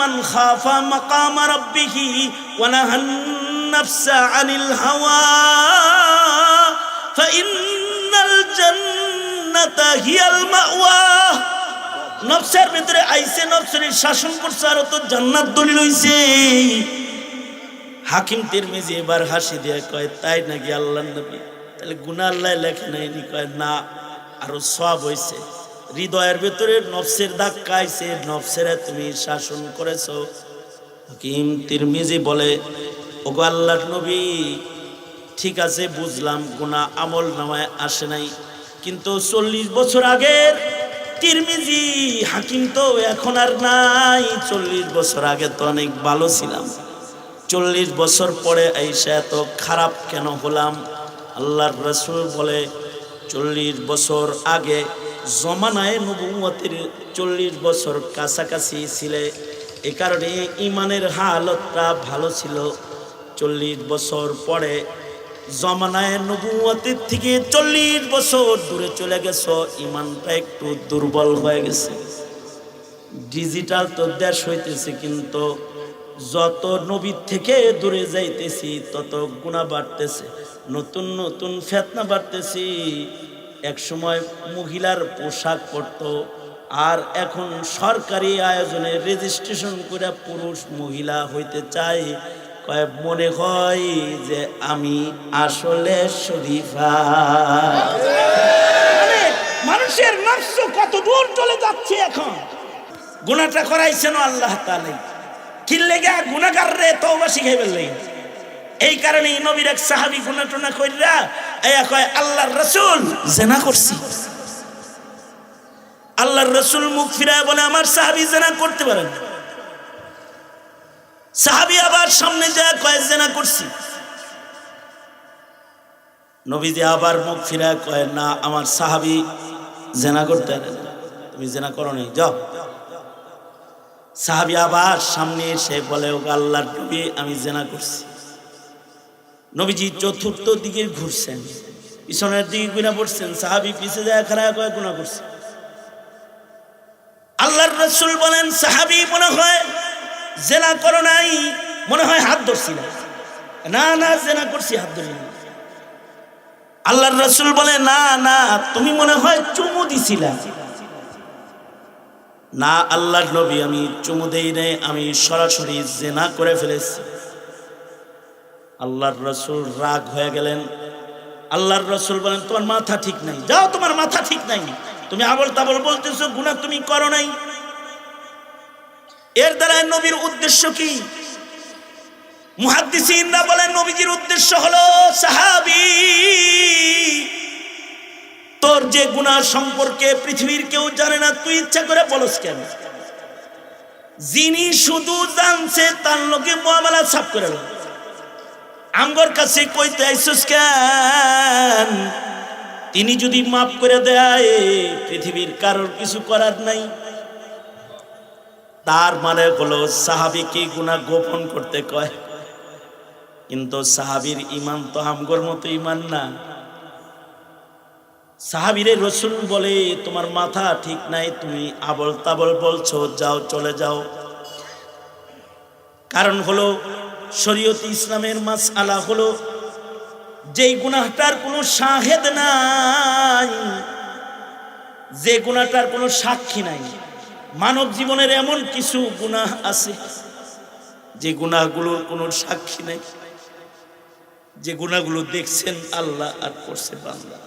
মান খাফা মাকাম রাব্বিহি ওয়া নাহান নাফসা আনিল হাওয়া ফাইন্নাল জান্নাতা হিয়াল মাওয়া নফসের ভিতরে আইসে, নফসের শাসন করছে, আর তো জান্নাত দলিল হইছে। হাকিম তিরমিজি এবার হাসি দিয়ে কয়, তাই নাকি আল্লাহ নবী? তাহলে গুনা আল্লাহ লেখে নাইনি কয়, না, আরও সব হইছে। হৃদয়ের ভিতরে নফসের ধাক্কা আইছে, নফসের তুমি শাসন করেছ। হাকিম তিরমিজি বলে, ওগো আল্লাহর নবী, ঠিক আছে, বুঝলাম গুনা আমল নামায় আসে নাই। কিন্তু চল্লিশ বছর আগের তিরমিজি, হাকিম তো এখন আর নাই। চল্লিশ বছর আগে তো অনেক ভালো ছিলাম। চল্লিশ বছর পরে আইসা এত খারাপ কেন হলাম? আল্লাহর রসুল বলে, চল্লিশ বছর আগে জমানায় নবুমতির চল্লিশ বছর কাছাকাছি ছিলে। এ কারণে ইমানের হালতটা ভালো ছিল। চল্লিশ বছর পরে জমানায় নবুয়তের থেকে চল্লিশ বছর দূরে চলে গেছ, ইমানটা একটু দুর্বল হয়ে গেছে। ডিজিটাল তো দেশ হইতেছে, কিন্তু যত নবীর থেকে দূরে যাইতেছি, তত গুণা বাড়তেছে। নতুন নতুন ফেতনা বাড়তেছি। এক সময় মহিলার পোশাক পরতো, আর এখন সরকারি আয়োজনে রেজিস্ট্রেশন করে পুরুষ মহিলা হইতে চায়। কয়, মনে হয় যে আমি আসলে শরীফা। মানে মানুষের নফস কত দূর চলে যাচ্ছে এখন। গুণাটা করাইছেন আল্লাহ তালে কিনলে গা গুণাগার রে তওবা শিখাই ফেললে এই কারণে নবীর এক সাহাবি গুণা টুনা কইরা এয়া কয়, আল্লাহর রসুল জেনা করছি। আল্লাহর রসুল মুখ ফিরায় বলে, আমার সাহাবি জেনা করতে পারেন সাহাবি আবার সামনে যা কয়েক জেনা করছি। নবীজি আবার মুখ ফিরা কয়, না, আমার সাহাবি জেনা করতে পারে। তুমি জেনা করো নি যাও। সাহাবি আবার সামনে এসে বলে ও আল্লাহর নবী, আমি জেনা করছি। নবীজি চতুর্থ দিকে ঘুরছেন, পিছনের দিকে গুণা পড়ছেন, সাহাবি পিছে যায় খারাপ কয় গুণা করছে। আল্লাহর রসুল বলেন, সাহাবি মনে হয় জেনা করো নাই, মনে হয় হাত ধরছি না। না না, জেনা করছি, হাত ধরি না আল্লাহর রসুল বলে, না না, তুমি মনে হয় চুমু দিছিলা। না, আল্লাহর নবী আমি চুমু দেই নাই, আমি সরাসরি জেনা করে ফেলেছি। আল্লাহর রসুল রাগ হয়ে গেলেন। আল্লাহর রসুল বলেন, তোমার মাথা ঠিক নাই। যাও, তোমার মাথা ঠিক নাই। তুমি আবল তাবল বলতেছো গুণা তুমি করো নাই। এর দ্বারা নবীর উদ্দেশ্য কি? মুহাদ্দিসিনরা বলেন, নবীজির উদ্দেশ্য হলো, সাহাবি, তোর যে গুনাহ সম্পর্কে পৃথিবীর কেউ জানে না, তুই ইচ্ছা করে বলস কেন? যিনি শুধু জানছে, তার লোকে মোয়ামেলা সাফ করে দেয়। আমগর কাছে কইতে আইসুস কেন? তিনি যদি মাফ করে দেয়, পৃথিবীর কারোর কিছু করার নাই। তার মানে হলো সাহাবিকে গুণা গোপন করতে কয়। কিন্তু সাহাবির ইমান তো আমগর মতো ইমান না। সাহাবিরে রসুল বলে, তোমার মাথা ঠিক নাই, তুমি আবল তাবল বলছো, যাও, চলে যাও। কারণ হলো শরীয়ত ইসলামের মাস আলা হলো, যেই গুনাহটার কোনো শাহেদ নাই, যে গুনাহটার কোনো সাক্ষী নাই। মানব জীবনের এমন কিছু গুনাহ আছে, যে গুনাহগুলোর কোনো সাক্ষী নাই, যে গুনাহগুলো দেখছেন আল্লাহ আর করছে বান্দা।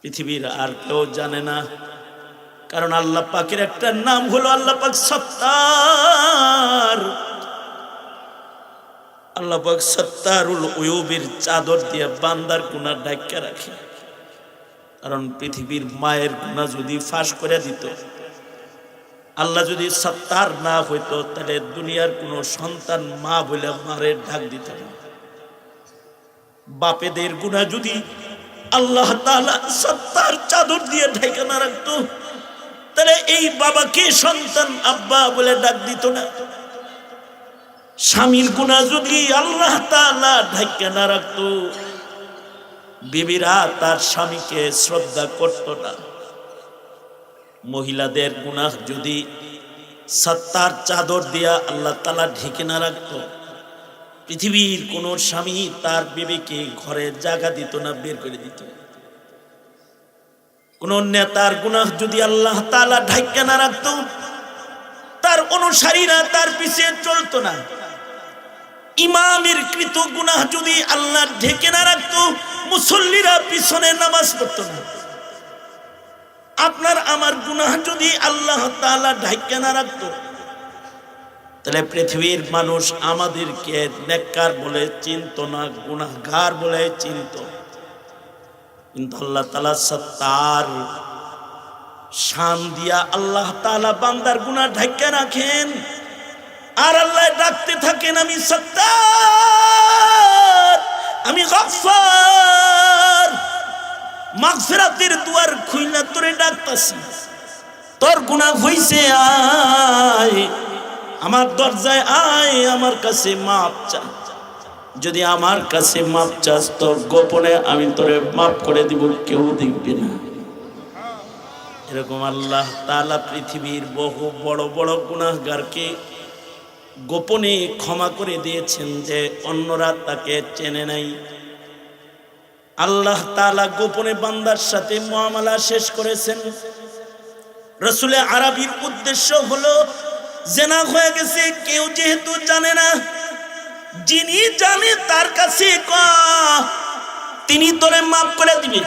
পৃথিবীর আর কেউ জানে না, কারণ আল্লাহ পাকের একটা নাম হলো আল্লাহ পাক সত্তার। আল্লাহ সত্তারুল উয়ুবের চাদর দিয়ে বান্দার গুনাহ ঢাকা রাখে। কারণ পৃথিবীর মায়ের গুনাহ যদি ফাঁস করে দিত, আল্লাহ যদি সত্তার না হইতো, তাহলে দুনিয়ার কোনো সন্তান মা বলে মারের ডাক দিত না। বাপেদের গুণা যদি আল্লাহ সত্তার চাদর দিয়ে ঢেকে না রাখতো, তাহলে এই বাবাকে সন্তান আব্বা বলে ডাক দিত না। স্বামীর গুণা যদি আল্লাহ তাআলা ঢেকে না রাখতো বিবিরা তার স্বামীকে শ্রদ্ধা করত না। মহিলাদের গুনাহ যদি সত্তার চাদর দিয়া আল্লাহ তালা ঢেকে না রাখতো, পৃথিবীর কোন স্বামী তার বিবেকে ঘরে জায়গা দিত না, বের করে দিত। কোন নেতার গুনাহ যদি আল্লাহ তালা ঢাইকা না রাখত, তার অনুসারীরা তার পিছিয়ে চলতো না। ইমামের কৃত গুনাহ যদি আল্লাহ ঢেকে না রাখতো, মুসল্লিরা পিছনে নামাজ পড়তো না। আপনার আমার গুনাহ যদি আল্লাহ তাআলা ঢাইকা না রাখতো, তাহলে পৃথিবীর মানুষ আমাদেরকে নেককার বলে চিনত না, গুনাহগার বলে চিনত। কিন্তু আল্লাহ তালা সত্তার শান দিয়া আল্লাহ তাআলা বান্দার গুনাহ ঢাইকা রাখেন। আর আল্লাহ ডাকতে থাকেন, আমি সত্তার, আমি গফফার। মাগফিরাতের দুয়ার খুইলা তোরে ডাকতাছি। তোর গুণা হইছে, আয়। আমার দরজায় আয়, আমার কাছে মাপ চা। যদি আমার কাছে মাপ চাস, তোর গোপনে আমি তোরে মাপ করে দিব, কেউ দেখবে না। এরকম আল্লাহ তালা পৃথিবীর বহু বড় বড় গুনাহগারকে গোপনে ক্ষমা করে দিয়েছেন যে অন্যরা তাকে চেনে নাই। আল্লাহ তাআলা গোপনে বান্দার সাথে মুআমালা শেষ করেছেন। রসুলে আরবির উদ্দেশ্য হলো, জেনা হয়ে গেছে, কেউ যেহেতু জানে না, যিনি জানে তার কাছে ক, তিনি তোরে মাফ করে দিবে।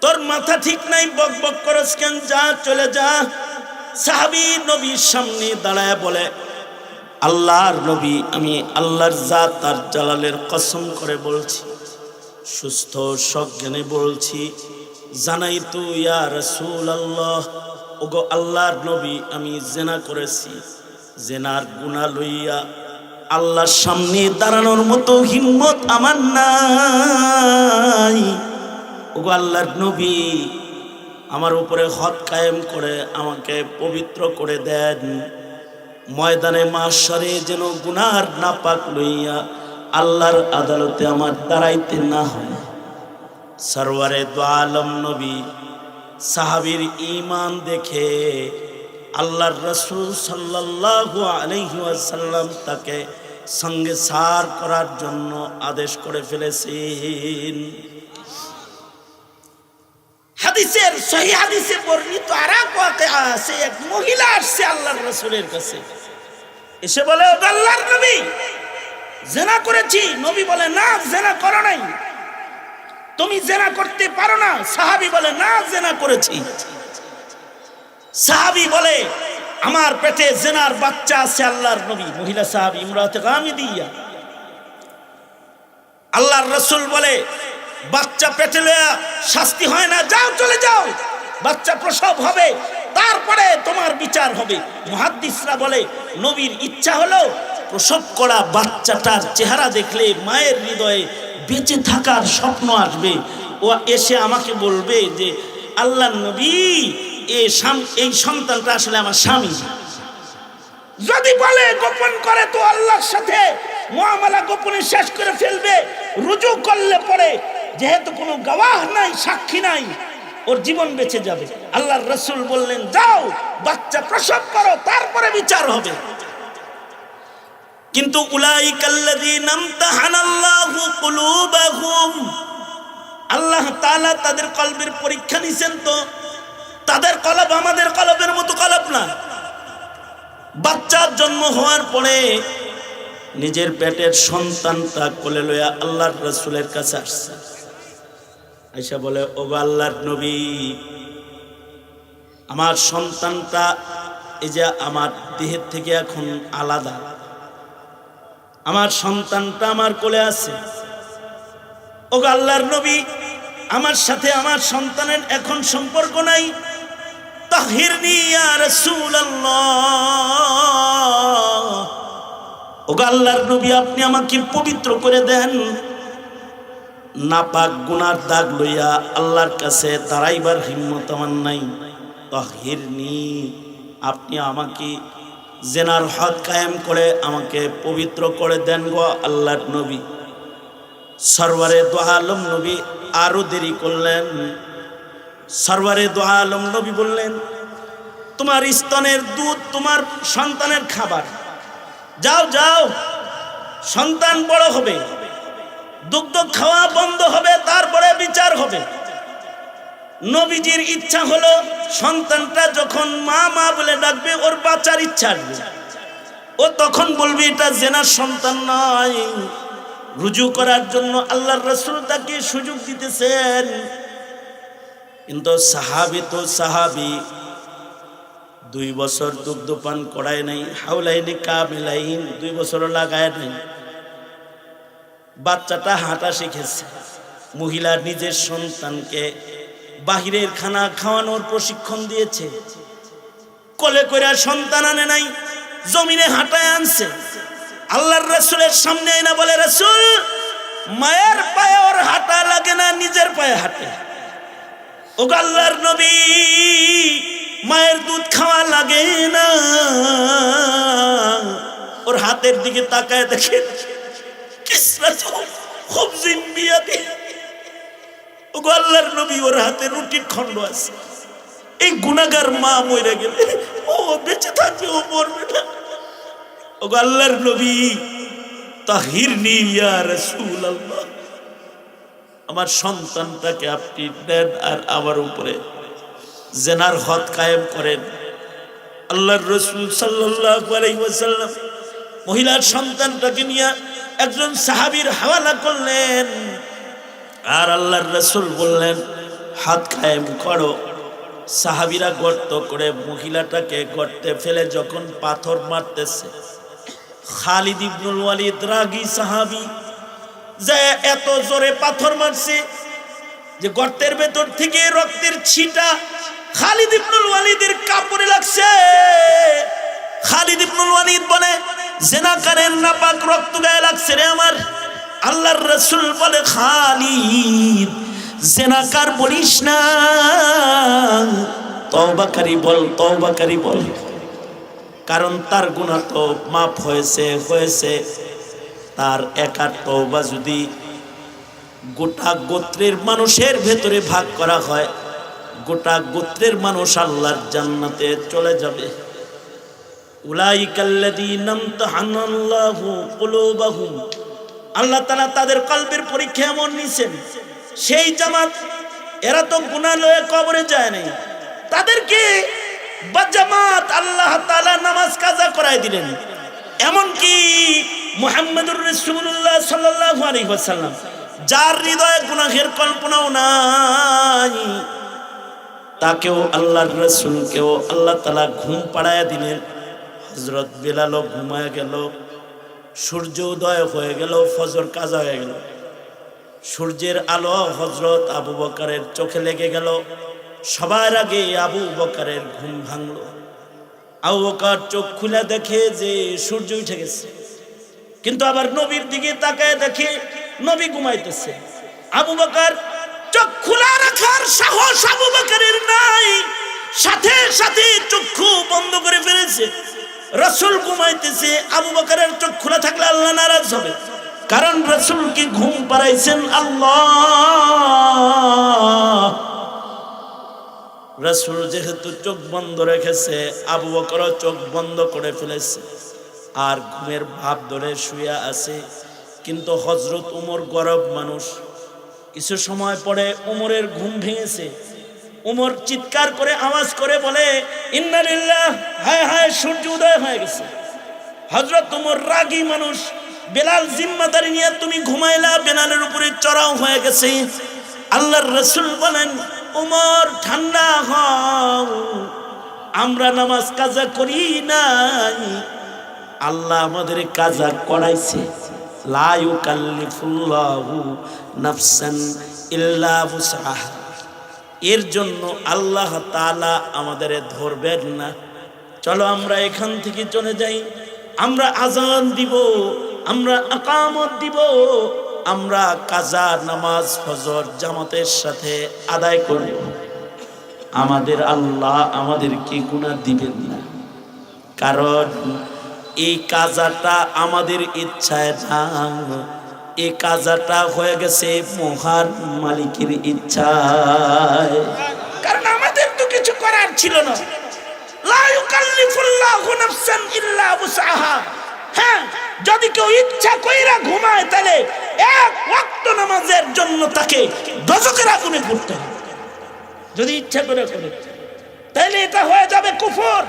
তোর মাথা ঠিক নাই, বক বক করস কেন, যা চলে যা। সাহাবি নবীর সামনে দাঁড়ায় বলে, আল্লাহর নবী, আমি আল্লাহর জাত আর জালালের কসম করে বলছি, সুস্থ, সজ্ঞানে বলছি, জানাই তো, ইয়া রসুল আল্লাহ ওগো আল্লাহর নবী, আমি জেনা করেছি, জেনার গুণা লইয়া আল্লাহর সামনে দাঁড়ানোর মতো হিম্মত আমার নাই। ওগো আল্লাহর নবী আমার উপরে হদ কায়েম করে আমাকে পবিত্র করে দেন। ময়দানে মাসরে যেন গুনার নাপাক লইয়া আল্লাহর আদালতে আমার দাঁড়াইতে না হয়। সরওয়ারে দো আলম নবী, সাহাবির ইমান দেখে আল্লাহর রসুল সাল্লাল্লাহু আলাইহি ওয়াসাল্লাম তাকে সঙ্গে সার করার জন্য আদেশ করে ফেলেছেন। হাদিসের, সহি হাদিসে বর্ণিত আর আছে, এক মহিলা আসছে আল্লাহর রসুলের কাছে। এসে বলে, "ও আল্লাহর নবী, জেনা করেছি। নবী বলে, না, জেনা করো নাই। তুমি জেনা করতে পারো না। সাহাবি বলে, না, জেনা করেছি। সাহাবি বলে, আমার পেটে জেনার বাচ্চা আছে আল্লাহর নবী। মহিলা সাহাবি, ইমরাতে গামি দিয়া। আল্লাহর রসুল বলে বাচ্চা পেটে লয়া শাস্তি হয় না, যাও, চলে যাও। বাচ্চা প্রসব হবে, তারপরে তোমার বিচার হবে। মুহাদ্দিসরা বলে, নবীর ইচ্ছা হলো প্রসব করা বাচ্চাটার চেহারা দেখলে মায়ের হৃদয়ে বেঁচে থাকার স্বপ্ন আসবে। ও এসে আমাকে বলবে যে, আল্লাহ নবী, এ এই সন্তানটা আসলে আমার স্বামী। যদি বলে গোপন করে, তো আল্লাহর সাথে মুআমালা গোপনে শেষ করে ফেলবে, রুজু করলে পরে যেহেতু কোনো গাওয়াহ নাই, সাক্ষী নাই, ওর জীবন বেঁচে যাবে। আল্লাহর রসুল বললেন, যাও, বাচ্চা প্রসব করো, তারপরে বিচার হবে। কিন্তু আল্লাহ তালা তাদের কলবের পরীক্ষা নিছেন তো। তাদের কলব আমাদের কলবের মতো কলব না। বাচ্চার জন্ম হওয়ার পরে নিজের পেটের সন্তানটা কোলে লইয়া আল্লাহর রসুলের কাছে আসছে। আইসা বলে, ও আল্লাহর নবী, আমার সন্তানটা এই যে আমার দেহের থেকে এখন আলাদা। আমার সন্তানটা আমার কোলে আছে। ও আল্লাহর নবী, আমার সাথে আমার সন্তানের এখন সম্পর্ক নাই। রাসূলুল্লাহ। ও আল্লাহর নবী, আপনি আমাকে পবিত্র করে দেন। নাপাক গুনার দাগ লইয়া আল্লাহর কাছে দাঁড়াইবার হিম্মত আমার নাই। তাহিরনি আপনি আমাকে জেনার হদ কায়েম করে আমাকে পবিত্র করে দেন গো আল্লাহর নবী। সরওয়ারে দোহালম নবী আরও দেরি করলেন। সরওয়ারে দোহালম নবী বললেন, তোমার স্তনের দুধ তোমার সন্তানের খাবার। যাও যাও, সন্তান বড় হবে। দুগ্ধ খাওয়া বন্ধ হবে, তারপরে বিচার হবে। নবীজির ইচ্ছা হলো, সন্তানটা যখন মা মা বলে ডাকবে, ওর বাচ্চার ইচ্ছা ও তখন বলবে, এটা জেনার সন্তান নয়। রুজু করার জন্য আল্লাহর রসুল তাকে সুযোগ দিতেছেন। কিন্তু সাহাবি তো সাহাবি, দুই বছর দুগ্ধ পান করায় নাই হাউলাইনি কাবিলাইন, দুই বছর লাগায় নাই। বাচ্চাটা হাঁটা শিখেছে। মহিলা নিজের সন্তানকে বাহিরের খানা খাওয়ানোর প্রশিক্ষণ দিয়েছে। কলে করে সন্তান আনে নাই, জমিনে হাঁটায় আনছে। আল্লাহর রসুলের সামনে না বলে, রসুল, মায়ের পায়ে ওর হাঁটা লাগে না, নিজের পায়ে হাঁটে। ও আল্লাহর নবী, মায়ের দুধ খাওয়া লাগে না। ওর হাতের দিকে তাকায় দেখে কিসরা খুব জিম্বিয়াতি ও আল্লাহর নবী, ওর হাতে রুটির খণ্ড আছে। এই গুণাগার মা মরে গেলে, ও বেঁচে থাকবে, ও মরবে না। ও আল্লাহর নবী, তাহির নিয়া রসুল আল্লাহ আমার সন্তানটাকে আপনি দেন আর আমার উপরে জেনার হদ কায়েম করেন। আল্লাহর রসুল সাল্লাম মহিলার সন্তানটাকে নিয়ে একজন সাহাবির হাওয়ালা করলেন। আর আল্লাহর রসুল বললেন, হাত কায়েম করো। সাহাবিরা গর্ত করে মহিলাটাকে গর্তে ফেলে যখন পাথর মারতেছে। খালিদ ইবনুল ওয়ালিদ রাগি সাহাবি যে এত জোরে পাথর মারছে যে গর্তের ভেতর থেকে রক্তের ছিটা খালিদ ইবনুল ওয়ালিদের কাপড়ে লাগছে। খালিদ ইবনুল ওয়ালিদ বলে জেনাকারের নাপাক রক্ত গায়ে লাগছে রে আমার। আল্লাহর রসুল বলে, খালিদ জেনাকার বলিস না? তওবাকারী বল তওবাকারী বল। কারণ তার গুণা তো মাফ হয়েছে হয়েছে। তার একার তওবা যদি গোটা গোত্রের মানুষের ভেতরে ভাগ করা হয়, গোটা গোত্রের মানুষ আল্লাহর জান্নাতে চলে যাবে। আল্লাহ তালা তাদের কল্পের পরীক্ষা এমন নিছেন, সেই জামাত, এরা তো গুণা লয়ে কবরে যায় নাই। তাদেরকে জামাত আল্লাহ তালা নামাজ কাজা করাই দিলেন। এমনকি মোহাম্মদুর রসুল্লাহ সাল্লাহ আলী যার কল্পনাও তাকেও আল্লাহ তালা ঘুম পাড়ায় দিলেন। হজরত বেলালও ঘুমায় গেল, সূর্য উদয় হয়ে গেল, ফজর কাজা হয়ে গেল। সূর্যের আলো হজরত আবু বকারের চোখে লেগে গেল। সবার আগে আবু বকারের ঘুম ভাঙল। আবু বকার চোখ খুলে দেখে যে সূর্য উঠে গেছে। কিন্তু আবার নবীর দিকে তাকায় দেখে নবী ঘুমাইতেছে। আবু বকার চোখ খোলা রাখার সাহস আবু বকারের নাই। সাথে সাথে চক্ষু বন্ধ করে ফেলেছে। রসুল ঘুমাইতেছে, আবু বকারের চোখ খোলা থাকলে আল্লাহ নারাজ হবে। কারণ রসুলকে ঘুম পাড়াইছেন? আল্লাহ। রসুল যেহেতু চোখ বন্ধ রেখেছে, আবু বকরও চোখ বন্ধ করে ফেলেছে। আর ঘুমের ভাব ধরে শুয়ে আছে। কিন্তু হজরত উমর গরব মানুষ। কিছু সময় পরে উমরের ঘুম ভেঙেছে। উমর চিৎকার করে আওয়াজ করে বলে, ইন্নালিল্লাহ, হায় হায়, সূর্য উদয় হয়ে গেছে। হজরত উমর রাগী মানুষ, বেলাল জিম্মাদারি নিয়ে তুমি ঘুমাইলা, বেলালের উপরে চড়াও হয়ে গেছে। আল্লাহর রসুল বলেন, উমর, ঠান্ডা হও, আমরা নামাজ কাজা করি নাই। আল্লাহ আমাদের কাজা করাইছে। লা ইউকাল্লিফুল্লাহু নাফসান ইল্লা বুসআহা। এর জন্য আল্লাহ তালা আমাদের ধরবেন না। চলো আমরা এখান থেকে চলে যাই। আমরা আজান দিব, আমরা আকামত দিব, আমরা কাজা, নামাজ, ফজর, জামাতের সাথে আদায় করব আমাদের আল্লাহ আমাদেরকে গুণা দিবেন না। কারণ এই কাজাটা আমাদের ইচ্ছায় না। এই কাজাটা হয়ে গেছে মহান মালিকের ইচ্ছায়। কারণ আমাদের তো কিছু করার ছিল না। হ্যাঁ যদি কেউ ইচ্ছা কইরা ঘুমায়, তাহলে এক নামাজের জন্য তাকে দশকের আগুনে হবে। যদি ইচ্ছা করে করে। তাহলে এটা হয়ে যাবে কুফর।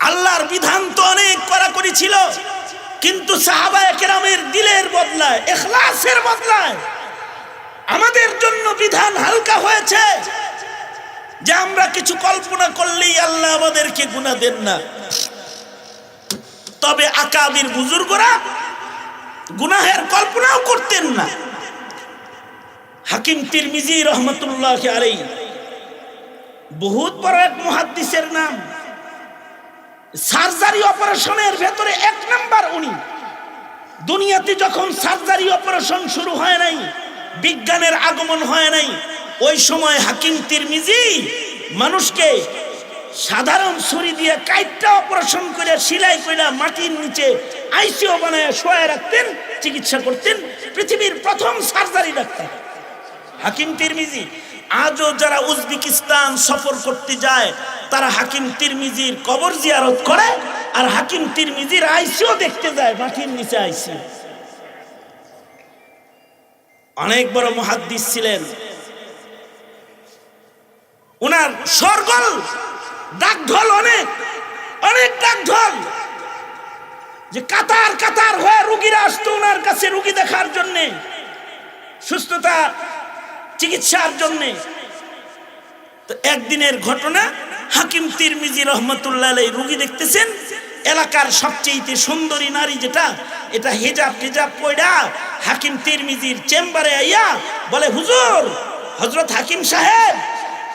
আল্লাহর বিধান তো অনেক কড়াকড়ি ছিল। কিন্তু সাহাবা একরামের দিলের বদলায়, এখলাসের বদলায়। আমাদের জন্য বিধান হালকা হয়েছে যে আমরা কিছু কল্পনা করলেই আল্লাহ আমাদেরকে গুণা দেন না। তবে আকাবির বুজুর্গরা গুনাহের কল্পনাও করতেন না। হাকিম তিরমিজি রহমতুল্লাহ আলাই বহুত বড় এক মহাদ্দিসের নাম। সার্জারি অপারেশনের ভেতরে এক নাম্বার উনি। দুনিয়াতে যখন সার্জারি অপারেশন শুরু হয় নাই, বিজ্ঞানের আগমন হয় নাই, ওই সময় হাকিম তিরমিজি মানুষকে সাধারণ ছুরি দিয়ে কাইটটা অপারেশন করে সিলাই করে মাটির নিচে আইসিও বানায় শোয়া রাখতেন, চিকিৎসা করতেন, পৃথিবীর প্রথম সার্জারি ডাক্তার। হাকিম তিরমিজি আজও যারা উজবেকিস্তান সফর করতে যায়, তারা হাকিম তিরমিজির কবর জিয়ারত করে আর হাকিম তিরমিজির আইসিও দেখতে যায়, মাটির নিচে আইসিও অনেক বড় মহাদ্দিস ছিলেন। ওনার সরগল, ডাকঢল অনেক অনেক ডাকঢল। যে কাতার কাতার হয়ে রুগীরা আসতো ওনার কাছে রুগী দেখার জন্যে। সুস্থতা চিকিৎসার জন্যে। তো একদিনের ঘটনা, হাকিম তিরমিজি রহমতুল্লাহ রুগী দেখতেছেন, এলাকার সবচেয়ে সুন্দরী নারী যেটা, এটা হেজাব টেজাব পয়ডা হাকিম তিরমিজির চেম্বারে আইয়া বলে, হুজুর হজরত হাকিম সাহেব,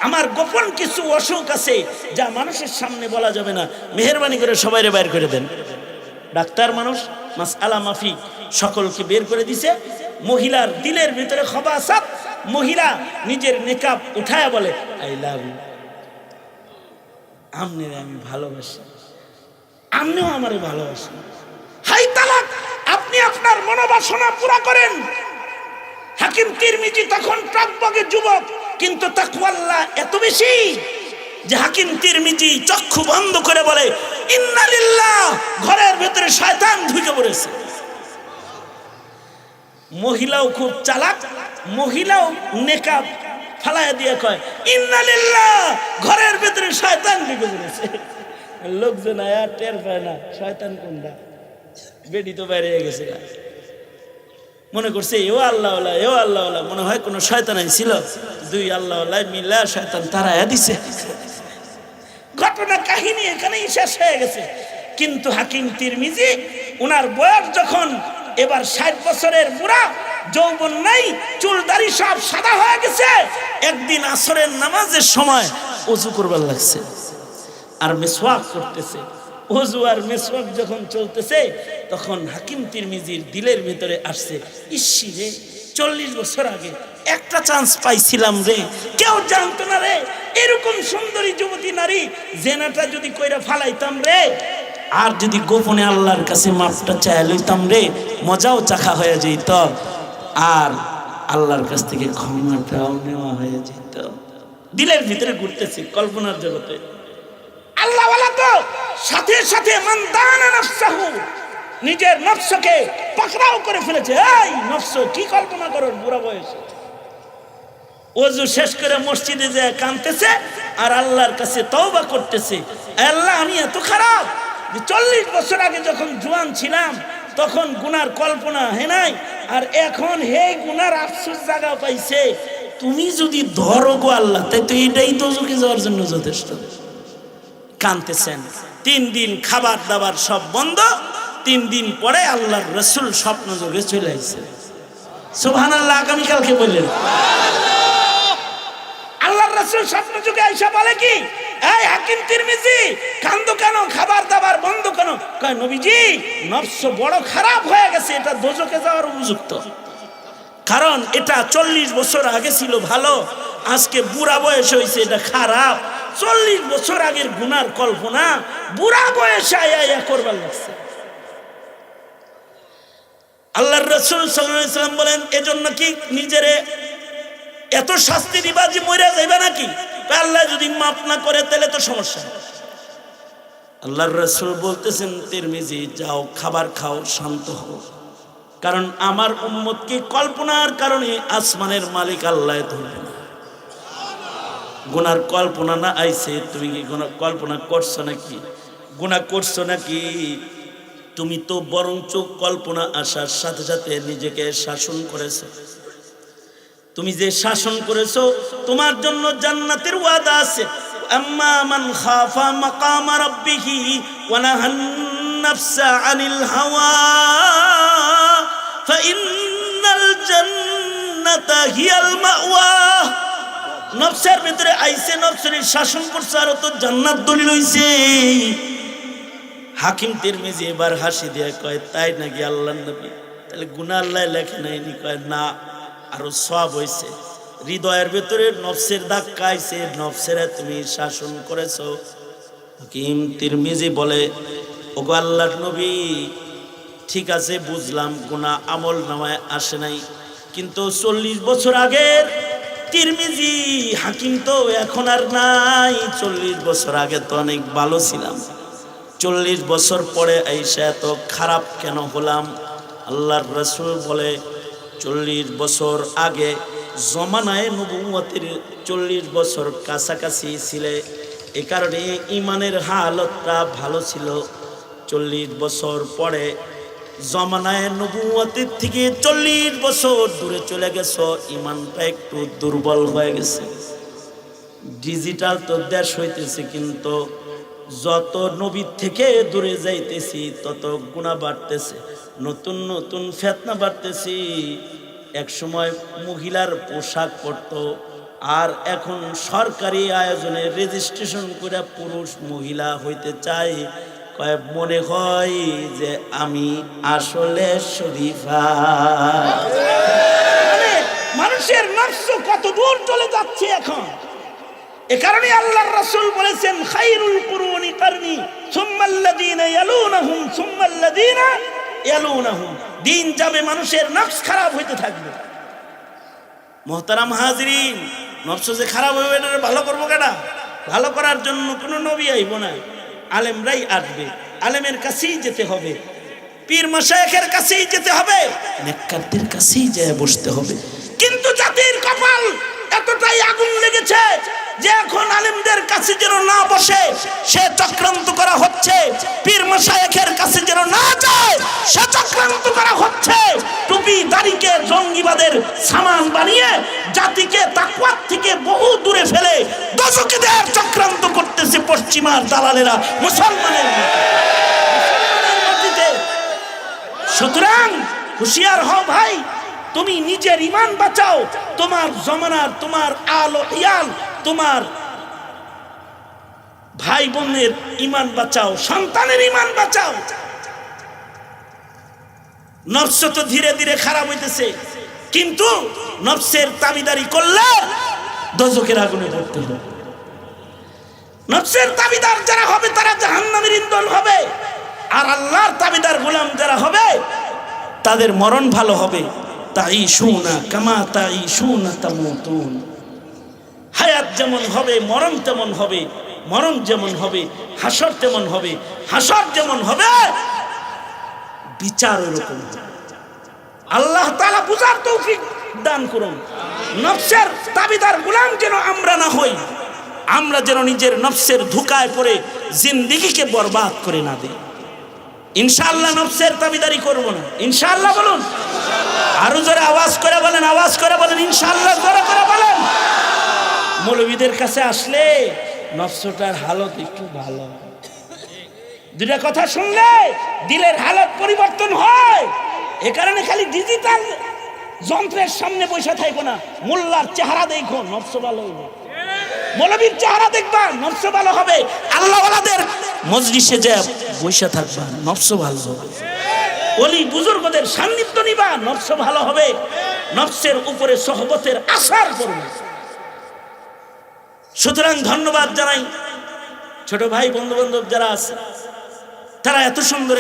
আমার গোপন কিছু অসুখ আছে, যা মানুষের সামনে বলা যাবে না। মেহরবানি করে সবাইরে বাইর করে দেন। ডাক্তার মানুষ মাস আলা মাফি সকলকে বের করে দিছে। মহিলার দিলের ভিতরে খবা সাপ মহিলা নিজের নেকাব উঠায় বলে আই লাভ ইউ আমনের আমি ভালোবাসি। আপনিও আমারে ভালোবাসেন হাই তালাক, আপনি আপনার মনোবাসনা পুরা করেন। হাকিম তিরমিজি তখন টকবগে যুবক, কিন্তু তাকওয়াল্লাহ এত বেশি যে হাকিম তিরমিজি চক্ষু বন্ধ করে বলে, ইন্নালিল্লাহ, ঘরের ভেতরে শয়তান ঢুকে পড়েছে। মহিলাও খুব চালাক, মহিলাও নেকাব ফালায় দিয়ে কয় ইন্নালিল্লাহ ঘরের ভেতরে শয়তান ঢুকে পড়েছে। লোকজন আয়া টের পায় না, শয়তান কোনটা? বেডি তো বাইরে গেছে মনে করছে এও আল্লাহ এও আল্লাহ মনে হয় কোনো শয়তান ছিল। দুই আল্লাহ মিলা শয়তান তারা দিছে। ঘটনা কাহিনী এখানেই শেষ হয়ে গেছে। কিন্তু হাকিম তিরমিজি ওনার বয়স যখন এবার ষাট বছরের বুড়া যৌবন নাই চুল দাড়ি সব সাদা হয়ে গেছে। একদিন আসরের নামাজের সময় অজু করবার লাগছে। আর মেসওয়াক করতেছে। অজু আর মেসওয়াক যখন চলতেছে, তখন হাকিম তিরমিজির দিলের ভিতরে আসছে, ইসি রে, চল্লিশ বছর আগে একটা চান্স পাইছিলাম রে। কেউ জানতো না রে, এরকম সুন্দরী যুবতী নারী, জেনাটা যদি কইরা ফালাইতাম রে। আর যদি গোপনে আল্লাহর কাছে মাপটা চাই লইতাম রে, মজাও চাখা হয়ে যেত। আর আল্লাহর কাছ থেকে ক্ষমাটাও নেওয়া হয়ে যেত। দিলের ভিতরে ঘুরতেছি কল্পনার জগতে। আল্লাহ তো, সাথে সাথে নিজের নফসকে পাকড়াও করে ফেলেছে। এই নফস, কি কল্পনা করো বুড়া বয়সে। ওজু শেষ করে মসজিদে যায় কানতেছে আর আল্লাহর কাছে তওবা করতেছে। আল্লাহ, আমি এত খারাপ। যে চল্লিশ বছর আগে যখন জোয়ান ছিলাম, তখন গুনার কল্পনা হে নাই? আর এখন হে গুনার আফসোস জায়গা পাইছে, তুমি যদি ধরো গো আল্লাহ, তাই তো এটাই তো যুগে যাওয়ার জন্য যথেষ্ট। কানতেছেন, তিন দিন খাবার দাবার সব বন্ধ, তিন দিন পরে আল্লাহর রসুল স্বপ্ন যোগে চলে আসছে সুবহান আল্লাহ আগামীকালকে বললেন। আল্লাহর রসুল স্বপ্ন যোগে আইসা বলে কি? এই হাকিম তিরমিজি, কান্দো কেন? খাবার কয়, নবীজি, নফস বড় খারাপ হয়ে গেছে, এটা দোজকে যাওয়ার উপযুক্ত। কারণ এটা চল্লিশ বছর আগে ছিল ভালো, আজকে বুড়া বয়স হয়েছে, এটা খারাপ। চল্লিশ বছর আগের গুনার কল্পনা, বুড়া বয়সে আয়া আয়া করবার লাগছে। আল্লাহ রসুল সাল্লাম বলেন, এজন্য কি নিজেরে এত শাস্তি দিবা যে মরে যাইবে নাকি? আল্লাহ যদি মাফ না করে, তাহলে তো সমস্যা আল্লাহর রসুল বলতেছেন, তিরমিজি, যাও, খাবার খাও, শান্ত হও। কারণ আমার উম্মতকে কল্পনার কারণে আসমানের মালিক আল্লাহ ধরবে না। গুনার কল্পনা না আইছে, তুমি কি গুনার কল্পনা করছ নাকি? গুনাহ করছ নাকি? তুমি তো বরঞ্চ কল্পনা আসার সাথে সাথে নিজেকে শাসন করেছ। তুমি যে শাসন করেছ, তোমার জন্য জান্নাতের ওয়াদা আছে। মান খাফা মাকামা রাব্বিহি ওয়া নাহান নাফসা আনিল হাওয়া ফাইন্নাল জান্নাতা হিয়াল মাওয়া নফসের ভিতরে আইসে নফসের শাসন করছে আর তো জান্নাত দলিল হইছে। হাকিম তিরমিজি এবার হাসি দিয়ে কয়, তাই নাকি আল্লাহ নবী? তাহলে গুনা আল্লাহ লেখে নাইনি কয়, না, আরও সব হইছে। হৃদয়ের ভেতরে নফসের ধাক্কা আইছে, নফসের তুমি শাসন করেছ। হাকিম তিরমিজি বলে, ওগো আল্লাহর নবী, ঠিক আছে, বুঝলাম গুনা আমল নামায় আসে নাই। কিন্তু চল্লিশ বছর আগের তিরমিজি, হাকিম তো এখন আর নাই। চল্লিশ বছর আগে তো অনেক ভালো ছিলাম। চল্লিশ বছর পরে আইসা এত খারাপ কেন হলাম? আল্লাহর রসুল বলে, চল্লিশ বছর আগে জমানায় নবুমতের চল্লিশ বছর কাছাকাছি ছিলে। এ কারণে ইমানের হালতটা ভালো ছিল। চল্লিশ বছর পরে জমানায় নবুয়তের থেকে চল্লিশ বছর দূরে চলে গেছ, ইমানটা একটু দুর্বল হয়ে গেছে। ডিজিটাল তো দেশ হইতেছে, কিন্তু যত নবীর থেকে দূরে যাইতেছি, তত গুণা বাড়তেছে। নতুন নতুন ফেতনা বাড়তেছি। এক সময় মহিলার পোশাক পরতো, আর এখন সরকারি আয়োজনে রেজিস্ট্রেশন করে পুরুষ মহিলা হইতে চাই। কয়, মনে হয় যে আমি আসলে শরীফা। মানে মানুষের নফস কত দূর চলে যাচ্ছে এখন। এ কারণে আল্লাহর রাসূল বলেছেন, খাইরুল কুরুনি কারনি, সুম্মাল্লাযীনা ইয়ালুনাহুম সুম্মাল্লাযীনা ইয়ালুনাহুম। দিন যাবে, মানুষের নফস খারাপ হইতে থাকবে। মোহতারাম হাজরিন, নফস যে খারাপ হবে এটা ভালো করব কেনা ভালো করার জন্য কোনো নবী আইব না। আলেমরাই আসবে। আলেমের কাছেই যেতে হবে। পীর মশায়েখের কাছেই যেতে হবে। নেককারদের কাছেই যায় বসতে হবে। কিন্তু জাতির কপাল এতটাই আগুন লেগেছে যে এখন আলিমদের কাছে যেন না বসে, সে চক্রান্ত করা হচ্ছে। পীর মশায়েখের কাছে যেন না যায়, সে চক্রান্ত করা হচ্ছে। টুপি, দাড়িকে জঙ্গিবাদের সামান বানিয়ে জাতিকে তাকওয়াত থেকে বহু দূরে ফেলে দশকীদের চক্রান্ত করতেছে পশ্চিমার দালালেরা, মুসলমানের সুতরাং হুঁশিয়ার হও ভাই, তুমি নিজের ইমান বাঁচাও, তোমার জমানার, তোমার আলো, ইয়াল তোমার ভাই বোনের ইমান বাঁচাও, সন্তানের ইমান বাঁচাও। নফস তো ধীরে ধীরে খারাপ হইতেছে, কিন্তু নফসের দাবিদারি করলে দজকের আগুনে পড়তে হবে। নফসের দাবিদার যারা হবে, তারা জাহান্নামের ইন্ধন হবে। আর আল্লাহর দাবিদার গোলাম যারা হবে, তাদের মরণ ভালো হবে। তাই শুনা কামা তাই শুনা তামুতুন। হায়াত যেমন হবে, মরণ তেমন হবে, মরণ যেমন হবে, হাসর তেমন হবে, হাসর যেমন হবে, বিচার এরকম হবে। আল্লাহ তালা বুঝার তৌফিক দান করুন। নফসের দাবিদার গোলাম যেন আমরা না হই, আমরা যেন নিজের নফসের ধোকায় পড়ে জিন্দিগিকে বরবাদ করে না দিই। ইনশাআল্লাহ নফসের দাবিদারি করব না। ইনশাআল্লাহ বলুন। আরও জোরে আওয়াজ করে বলেন, আওয়াজ করে বলেন, ইনশাআল্লাহ জোরে করে বলেন। মৌলবীদের কাছে আসলে নফসটার হালত একটু ভালো। দুটা কথা শুনলে দিলের হালত পরিবর্তন হয়। এ কারণে খালি ডিজিটাল যন্ত্রের সামনে বসে থাকব না, মোল্লার চেহারা দেখো নফস ভালো হইবে। মৌলবীর চেহারা দেখবা, নফস ভালো হবে। আল্লাহওয়ালাদের মজলিসে যে বসে থাকবা, নফস ভালো। হবে অলি বুজুর্গদের সান্নিধ্য নিবা, নফস ভালো হবে। নফসের উপরে সহবতের আশার করবে সুতরাং ধন্যবাদ জানাই। ছোট ভাই বন্ধু বান্ধব যারা আছে তারা এত সুন্দর